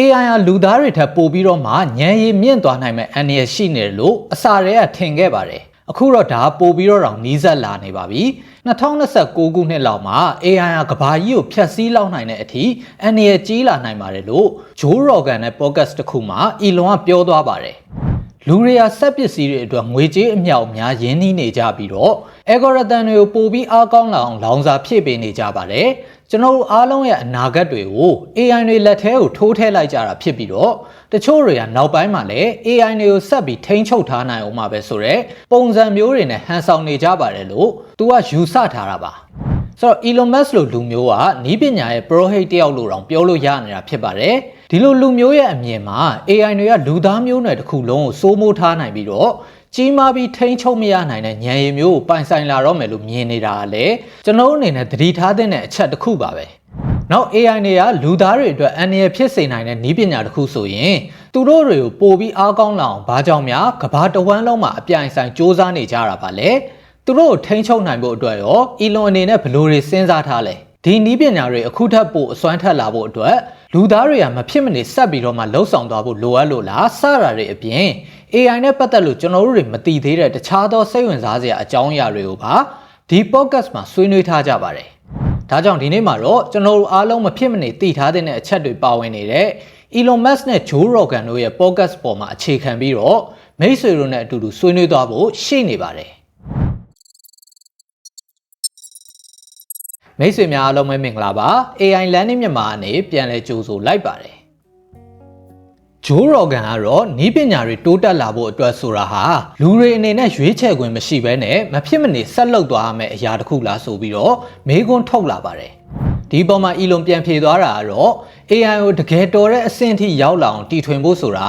AI ဟာလူသားတွေထက်ပိုပြီးတော့မှဉာဏ်ရည်မြင့်သွားနိုင်မဲ့အန္တရာယ်ရှိနေတယ်လို့အစာတွေကထင်ခဲ့ပါတယ်အခုတော့ဒါပိုပြီးတော့တောင်နီးစပ်လာနေပါပြီ2029ခုနှစ်လောက်မှာ AI ဟာကဘာကြီးကိုဖျက်ဆီးလောက်နိုင်တဲ့အထိအန္တရာယ်ကြီးလာနိုင်ပါတယ်လို့ Joe Rogan နဲ့ podcast တစ်ခုမှာ Elon ကပြောသွားပါတယ်လူတွေဟာစက်ပစ္စည်းတွေအတွက်ငွေကြေးအမြောက်အများရင်းနှီးနေကြပြီးတော့ algorithm တွေကိုပိုပြီးအားကောင်းလာအောင်လောင်စာဖြည့်ပေးနေကြပါတယ် ကျွန်တော်တို့အားလုံးရဲ့အနာဂတ်တွေကို AI တွေလက်ထဲကိုထိုးထည့်လိုက်ကြတာဖြစ်ပြီးတော့တချို့တွေကနောက်ပိုင်းမှာလည်း AI တွေကိုဆက်ပြီးထိန်းချုပ်ထားနိုင်အောင်မှာပဲဆိုတော့ပုံစံမျိုးတွေနဲ့ဟန်ဆောင်နေကြပါတယ်လို့သူကယူဆထားတာပါဆိုတော့ Elon Musk လိုလူမျိုးကနီးပညာရဲ့ pro hate တယောက်လို့တောင်ပြောလို့ရနေတာဖြစ်ပါတယ်ဒီလိုလူမျိုးရဲ့အမြင်မှာ AI တွေကလူသားမျိုးနွယ်တစ်ခုလုံးကိုစိုးမိုးထားနိုင်ပြီးတော့ ကြီးမားပြီးထိန်းချုပ်မရနိုင်တဲ့ဉာဏ်ရည်မျိုးကိုပိုင်ဆိုင်လာတော့မယ်လို့မြင်နေတာကလည်းကျွန်တော်အနေနဲ့သတိထားတဲ့အချက်တစ်ခုပါပဲနောက် AI တွေကလူသားတွေအတွက်အန္တရာယ်ဖြစ်စေနိုင်တဲ့နည်းပညာတစ်ခုဆိုရင်သူတို့တွေကိုပိုပြီးအားကောင်းလာအောင်ဘာကြောင့်များကဘာတဝမ်းလုံးမှာအပြိုင်ဆိုင်စ조사နေကြတာပါလဲသူတို့ကိုထိန်းချုပ်နိုင်ဖို့အတွက်ရော Elon အနေနဲ့ဘယ်လိုတွေစဉ်းစားထားလဲ ဒီနည်းပညာတွေအခုထပ်ပို့အစွမ်းထက်လာဖို့အတွက်လူသားတွေကမဖြစ်မနေဆက်ပြီးတော့မှလှုပ်ဆောင်သွားဖို့လိုအပ်လို့လားစတာတွေအပြင် AI နဲ့ပတ်သက်လို့ကျွန်တော်တို့တွေမသိသေးတဲ့တခြားသောစိတ်ဝင်စားစရာအကြောင်းအရာတွေကိုပါဒီ podcast မှာဆွေးနွေးထားကြပါတယ်။ဒါကြောင့်ဒီနေ့မှာတော့ကျွန်တော်တို့အားလုံးမဖြစ်မနေသိထားတဲ့အချက်တွေပါဝင်နေတဲ့ Elon Musk နဲ့ Joe Rogan တို့ရဲ့ podcast ပေါ်မှာအခြေခံပြီးတော့မိတ်ဆွေတို့နဲ့အတူတူဆွေးနွေးသွားဖို့ရှိနေပါတယ်။ မိတ်ဆွေများအားလုံးပဲမင်္ဂလာပါ AI Learning မြန်မာအနေပြန်လည်ကြိုဆိုလိုက်ပါတယ်ဂျိုးရော်ဂန်ကတော့နီးပညာတွေတိုးတက်လာဖို့အတွက်ဆိုတာဟာလူတွေအနေနဲ့ရွေးချယ်ခွင့်မရှိဘဲနဲ့မဖြစ်မနေဆက်လုပ်သွားရမယ့်အရာတစ်ခုလားဆိုပြီးတော့မေးခွန်းထုတ်လာပါတယ်ဒီပေါ်မှာအီလွန်ပြန်ဖြေသွားတာကတော့ AI ကိုတကယ်တော်တဲ့အဆင့်ထိရောက်လာအောင်တည်ထွင်ဖို့ဆိုတာ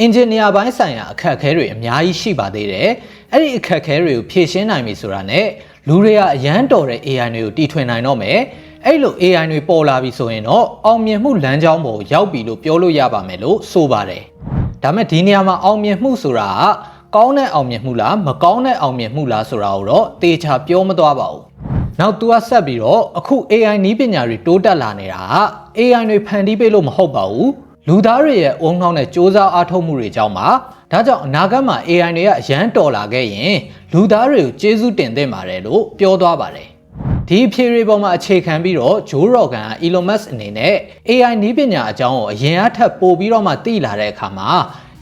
အင်ဂျင်နီယာပိုင်းဆိုင်ရာအခက်အခဲတွေအများကြီးရှိပါသေးတယ်အဲ့ဒီအခက်အခဲတွေကိုဖြေရှင်းနိုင်ပြီဆိုတာနဲ့ လူတွေကအရန်တော်တဲ့ AI တွေကိုတီထွင်နိုင်တော့မယ်အဲ့လို AI တွေပေါ်လာပြီဆိုရင်တော့အောင်မြင်မှုလမ်းကြောင်းပေါ်ရောက်ပြီလို့ပြောလို့ရပါမယ်လို့ဆိုပါတယ်ဒါမဲ့ဒီနေရာမှာအောင်မြင်မှုဆိုတာကကောင်းတဲ့အောင်မြင်မှုလားမကောင်းတဲ့အောင်မြင်မှုလားဆိုတာကိုတော့တေချာပြောမသွားပါဘူးနောက်သူကဆက်ပြီးတော့အခု AI နီးပညာတွေတိုးတက်လာနေတာက AI တွေဖန်တီးပေးလို့မဟုတ်ပါဘူး လူသားတွေရဲ့အုံနှောင်းနဲ့စ조사အားထုတ်မှုတွေကြောင့်ပါဒါကြောင့်အနာဂတ်မှာ AI တွေကအရန်တော်လာခဲ့ရင်လူသားတွေကိုကျေးဇူးတင်သင့်ပါတယ်လို့ပြောသွားပါတယ်ဒီဖြေတွေပေါ်မှာအခြေခံပြီးတော့ဂျိုးရော်ဂန်က Elon Musk အနေနဲ့ AI နည်းပညာအကြောင်းကိုအရင်အထက်ပို့ပြီးတော့မှသိလာတဲ့အခါမှာ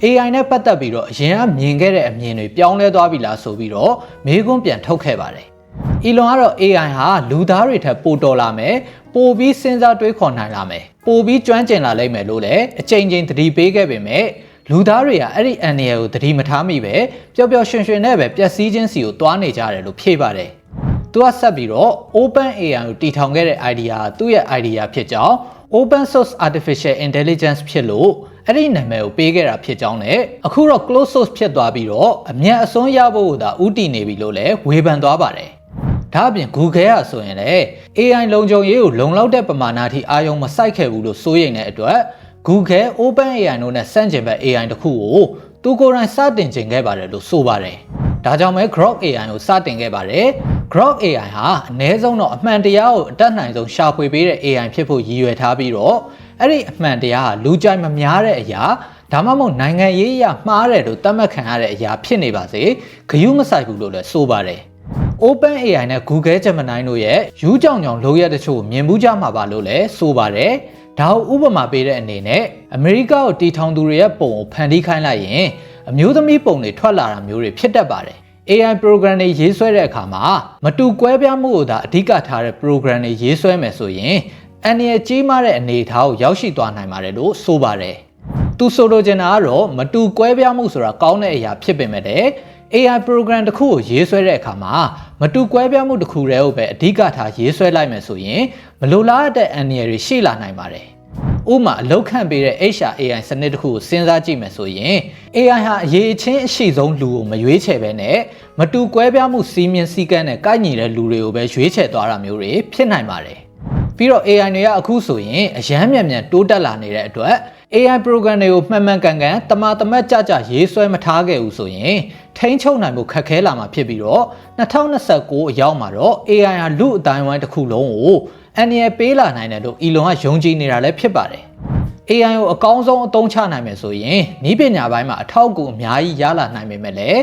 AI နဲ့ပတ်သက်ပြီးတော့အရင်ကမြင်ခဲ့တဲ့အမြင်တွေပြောင်းလဲသွားပြီလားဆိုပြီးတော့မေးခွန်းပြန်ထုတ်ခဲ့ပါတယ်။ Elon ကတော့ AI ဟာလူသားတွေထက်ပိုတော်လာမယ် ပိုပြီးစဉ်းစားတွေးခေါ်နိုင်လာမယ်ပိုပြီးကျွမ်းကျင်လာလိမ့်မယ်လို့လည်းအချိန်ချင်းသတိပေးခဲ့ပေမဲ့လူသားတွေကအဲ့ဒီအန်နီယယ်ကိုသတိမထားမိပဲပျော်ပျော်ရွှင်ရွှင်နဲ့ပဲပျက်စီးခြင်းစီကိုတွားနေကြတယ်လို့ဖြေပါတယ်။သူကဆက်ပြီးတော့ Open AI ကိုတည်ထောင်ခဲ့တဲ့ idea ကသူ့ရဲ့ idea ဖြစ်ကြောင်း Open Source Artificial Intelligence ဖြစ်လို့အဲ့ဒီနာမည်ကိုပေးခဲ့တာဖြစ်ကြောင်းနဲ့အခုတော့ close source ဖြစ်သွားပြီးတော့အမြတ်အစွန်းရဖို့ကိုသာဥတည်နေပြီလို့လည်းဝေဖန်သွားပါတယ်။ ဒါအပြင် Google ကဆိုရင်လည်း AI လုံခြုံရေးကိုလုံလောက်တဲ့ပမာဏအထိအာရုံမစိုက်ခဲ့ဘူးလို့စိုးရိမ်တဲ့အတွက် Google OpenAI တို့နဲ့စန့်ကျင်ဘက် AI တခုကိုသူကိုယ်တိုင်စတင်ကျင်ခဲ့ပါတယ်လို့ဆိုပါတယ်။ဒါကြောင့်ပဲ Grok AI ကိုစတင်ခဲ့ပါတယ်။ Grok AI ဟာအ ਨੇ ဆုံးတော့အမှန်တရားကိုအတတ်နိုင်ဆုံးရှာဖွေပေးတဲ့ AI ဖြစ်ဖို့ရည်ရွယ်ထားပြီးတော့အဲ့ဒီအမှန်တရားဟာလူကြိုက်မများတဲ့အရာဒါမှမဟုတ်နိုင်ငံရေးအရမှားတယ်လို့သတ်မှတ်ခံရတဲ့အရာဖြစ်နေပါစေဂယုမဆိုင်ဘူးလို့လည်းဆိုပါတယ်။ Open AI နဲ့ Google Gemini တို့ရဲ့ယူးကြောင်ကြောင်လိုရတဲ့တချို့မြင်မှုကြမှာပါလို့လည်းဆိုပါတယ်။ဒါကိုဥပမာပေးတဲ့အနေနဲ့အမေရိကကိုတီထောင်သူတွေရဲ့ပုံကိုဖန်တီးခိုင်းလိုက်ရင်အမျိုးသမီးပုံတွေထွက်လာတာမျိုးတွေဖြစ်တတ်ပါတယ် AI program တွေရေးဆွဲတဲ့အခါမှာမတူကွဲပြားမှုကိုသာအဓိကထားတဲ့ program တွေရေးဆွဲမယ်ဆိုရင်အန်ရကြီးမားတဲ့အနေအထားကိုရောက်ရှိသွားနိုင်ပါတယ်လို့ဆိုပါတယ်။သူဆိုလိုချင်တာကတော့မတူကွဲပြားမှုဆိုတာကောင်းတဲ့အရာဖြစ်ပေမဲ့ AI program တစ်ခုကိုရေးဆွဲတဲ့အခါမှာမတူကွဲပြားမှုတစ်ခုတည်းကိုပဲအဓိကထားရေးဆွဲလိုက်မယ်ဆိုရင်မလိုလားတဲ့အန္တရာယ်တွေရှိလာနိုင်ပါတယ်။ဥမာအလောက်ခံပေးတဲ့ HR AI စနစ်တစ်ခုကိုစဉ်းစားကြည့်မယ်ဆိုရင် AI ဟာအရေးအချင်းအရှိဆုံးလူကိုမရွေးချယ်ပဲနဲ့မတူကွဲပြားမှုစီးမြင်စည်းကမ်းနဲ့ကိုက်ညီတဲ့လူတွေကိုပဲရွေးချယ်သွားတာမျိုးတွေဖြစ်နိုင်ပါတယ်။ပြီးတော့ AI တွေကအခုဆိုရင်အရန်မြန်မြန်တိုးတက်လာနေတဲ့အတွက် AI program တွေကိုမှန်မှန်ကန်ကန်တမာတမတ်ကြကြရေးဆွဲမထားခဲ့ဘူးဆိုရင် ထိန်းချုပ်နိုင်ဖို့ခက်ခဲလာမှာဖြစ်ပြီးတော့2029အရောက်မှာတော့ AI ဟာလူအတိုင်းဝိုင်းတစ်ခုလုံးကိုအန်ရပေးလာနိုင်တယ်လို့ Elon ကယုံကြည်နေတာလည်းဖြစ်ပါတယ်။ဒ AI ကိုအကောင်းဆုံးအသုံးချနိုင်မယ်ဆိုရင်ဤပညာပိုင်းမှာအထောက်အကူအများကြီးရလာနိုင်ပေမဲ့လည်း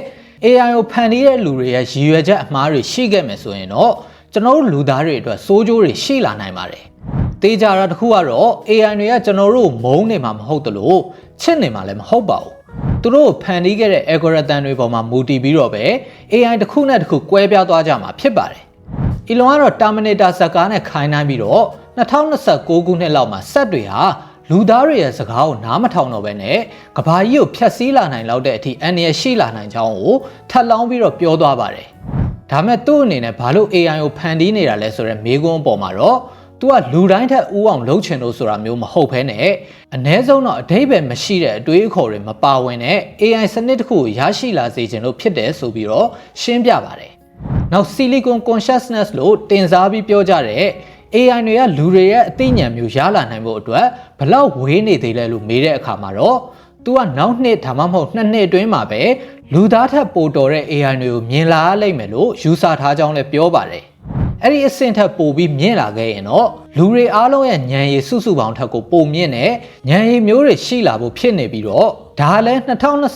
AI ကိုဖန်တီးတဲ့လူတွေရဲ့ရည်ရွယ်ချက်အမှားတွေရှိခဲ့မယ်ဆိုရင်တော့ကျွန်တော်တို့လူသားတွေအတွက်စိုးကျိုးတွေရှိလာနိုင်ပါတယ်။တေးကြတာတစ်ခုကတော့ AI တွေကကျွန်တော်တို့မုန်းနေမှာမဟုတ်တလို့ချစ်နေမှာလည်းမဟုတ်ပါဘူး။ သူတို့ဖန်တီးခဲ့တဲ့ algorithm တွေပေါ်မှာမူတည်ပြီးတော့ပဲ AI တစ်ခုနဲ့တစ်ခုကွဲပြားသွားကြမှာဖြစ်ပါတယ်။ Elon ကတော့ Terminator ဇာတ်ကားနဲ့ခိုင်းနှိုင်းပြီးတော့2029ခုနှစ်လောက်မှာစက်တွေဟာလူသားတွေရဲ့စကားကိုနားမထောင်တော့ဘဲနဲ့ကဘာကြီးကိုဖျက်ဆီးလာနိုင်လောက်တဲ့အထိအန္တရာယ်ရှိလာနိုင်ကြောင်းကိုထပ်လောင်းပြီးတော့ပြောသွားပါတယ်။ဒါမဲ့သူ့အနေနဲ့ဘာလို့ AI ကိုဖန်တီးနေတာလဲဆိုတော့မေးခွန်းအပေါ်မှာတော့ သူကလူတိုင်းထက်ဥအောင်လှုပ်ချင်လို့ဆိုတာမျိုးမဟုတ်ဘဲနဲ့အ ਨੇ ဆုံးတော့အတိတ်ပဲမရှိတဲ့အတွေးအခေါ်တွေမပါဝင်တဲ့ AI စနစ်တစ်ခုကိုရရှိလာစေချင်လို့ဖြစ်တယ်ဆိုပြီးတော့ရှင်းပြပါတယ်။နောက် Silicon Consciousness လို့တင်စားပြီးပြောကြတဲ့ AI တွေကလူတွေရဲ့အသိဉာဏ်မျိုးရလာနိုင်ဖို့အတွက်ဘလောက်ဝေးနေသေးလဲလို့မေးတဲ့အခါမှာတော့သူကနောက်နှစ်ဒါမှမဟုတ်နှစ်နှစ်အတွင်းမှာပဲလူသားထက်ပိုတော်တဲ့ AI တွေကိုမြင်လာရလိမ့်မယ်လို့ယူဆထားကြောင်းလည်းပြောပါတယ်။ အဲ့ဒီအဆင့်ထက်ပိုပြီးမြင့်လာခဲ့ရင်တော့လူတွေအားလုံးရဲ့ဉာဏ်ရည်စုစုပေါင်းထက်ကိုပိုမြင့်တဲ့ဉာဏ်ရည်မျိုးတွေရှိလာဖို့ဖြစ်နေပြီးတော့ဒါလည်း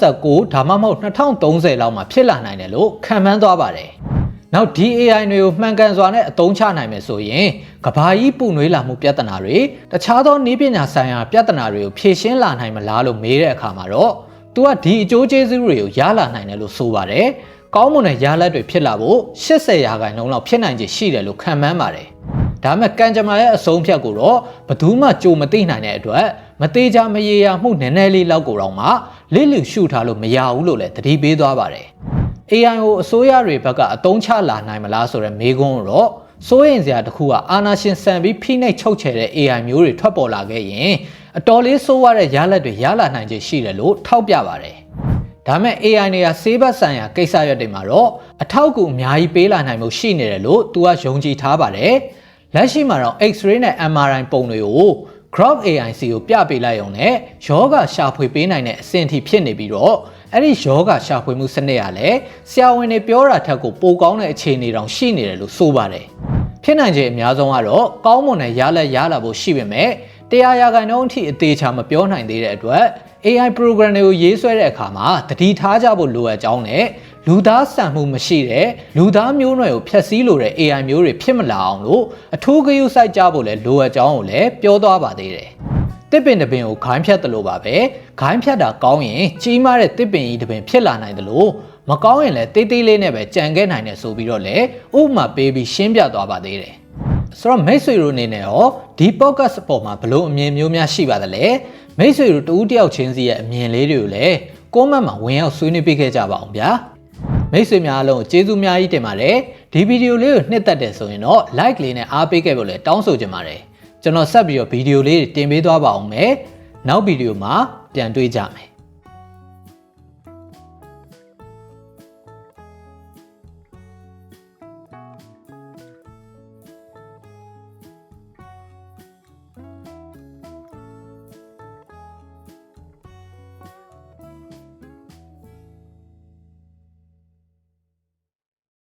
2029ဒါမှမဟုတ်2030လောက်မှာဖြစ်လာနိုင်တယ်လို့ခန့်မှန်းသွားပါတယ်။နောက် DAI တွေကိုမှန်ကန်စွာနဲ့အသုံးချနိုင်မယ်ဆိုရင်ကဘာကြီးပူနွေးလာမှုပြဿနာတွေတခြားသောနည်းပညာဆိုင်ရာပြဿနာတွေကိုဖြေရှင်းလာနိုင်မလားလို့မေးတဲ့အခါမှာတော့သူကဒီအကျိုးကျေးဇူးတွေကိုရလာနိုင်တယ်လို့ဆိုပါတယ်။ ကောင်းမွန်တဲ့ရလဒ်တွေဖြစ်လာဖို့80ရာခိုင်နှုန်းလောက်ဖြစ်နိုင်ခြေရှိတယ်လို့ခန့်မှန်းပါတယ်။ဒါမဲ့ကံကြမ္မာရဲ့အဆုံးဖြတ်ကိုတော့ဘယ်သူမှကြိုမသိနိုင်တဲ့အတွက်မသေးချာမရေရာမှုနည်းနည်းလေးလောက်ကိုတော့မှလိလူရှုထားလို့မရဘူးလို့လည်းသတိပေးသွားပါတယ်။ AI ကိုအစိုးရတွေဘက်ကအသုံးချလာနိုင်မလားဆိုတဲ့မေးခွန်းတော့စိုးရင်စရာတစ်ခုကအာနာရှင်ဆန်ပြီးဖိနှိပ်ချုပ်ချယ်တဲ့ AI မျိုးတွေထွက်ပေါ်လာခဲ့ရင်အတော်လေးစိုးရတဲ့ရလဒ်တွေရလာနိုင်ခြေရှိတယ်လို့ထောက်ပြပါတယ်။ ဒါမဲ့ AI တွေကဆေးဘက်ဆိုင်ရာကိစ္စရပ်တွေမှာတော့အထောက်အကူအများကြီးပေးလာနိုင်မှုရှိနေတယ်လို့သူကယုံကြည်ထားပါတယ်။လက်ရှိမှာတော့ X-ray နဲ့ MRI ပုံတွေကို Grok AIC ကိုပြပေးလိုက်ရုံနဲ့ယောဂရှာဖွေပေးနိုင်တဲ့အဆင့်ထိဖြစ်နေပြီးတော့အဲ့ဒီယောဂရှာဖွေမှုစနစ်ကလည်းဆရာဝန်တွေပြောတာထက်ကိုပိုကောင်းတဲ့အခြေအနေတောင်ရှိနေတယ်လို့ဆိုပါတယ်ဖြစ်နိုင်ခြေအများဆုံးကတော့ကောင်းမွန်တဲ့ရလက်ရလာဖို့ရှိပေမဲ့တရားရာခိုင်နှုန်းအထိအသေးချာမပြောနိုင်သေးတဲ့အတွက် AI program တွေကိုရေးဆွဲတဲ့အခါမှာတတိထားကြဖို့လိုအပ်ကြောင်းနဲ့လူသားဆန်မှုမရှိတဲ့လူသားမျိုးနွယ်ကိုဖျက်ဆီးလိုတဲ့ AI မျိုးတွေဖြစ်မလာအောင်လို့အထူးဂရုစိုက်ကြဖို့လည်းလိုအပ်ကြောင်းကိုလည်းပြောသွားပါသေးတယ်။တစ်ပင်တစ်ပင်ကိုခိုင်းဖြတ်တယ်လို့ပါပဲ။ခိုင်းဖြတ်တာကောင်းရင်ကြီးမားတဲ့တစ်ပင်ကြီးတစ်ပင်ဖြစ်လာနိုင်တယ်လို့မကောင်းရင်လည်းတေးသေးလေးနဲ့ပဲကြံခဲ့နိုင်တယ်ဆိုပြီးတော့လည်းဥပမာပေးပြီးရှင်းပြသွားပါသေးတယ်။ ဆိုတော့မိတ်ဆွေတို့အနေနဲ့ရောဒီ podcast အပေါ်မှာဘလို့အမြင်မျိုးများရှိပါသလဲမိတ်ဆွေတို့တူဦးတယောက်ချင်းစီရဲ့အမြင်လေးတွေကိုလည်း comment မှာဝင်ရောက်ဆွေးနွေးပေးခဲ့ကြပါအောင်ဗျာမိတ်ဆွေများအလုံးကျေးဇူးများကြီးတင်ပါတယ်ဒီဗီဒီယိုလေးကိုနှစ်သက်တယ်ဆိုရင်တော့ like လေးနဲ့အားပေးခဲ့ဖို့လည်းတောင်းဆိုချင်ပါတယ်ကျွန်တော်ဆက်ပြီးတော့ဗီဒီယိုလေးတင်ပေးသွားပါအောင်မယ်နောက်ဗီဒီယိုမှာပြန်တွေ့ကြမယ်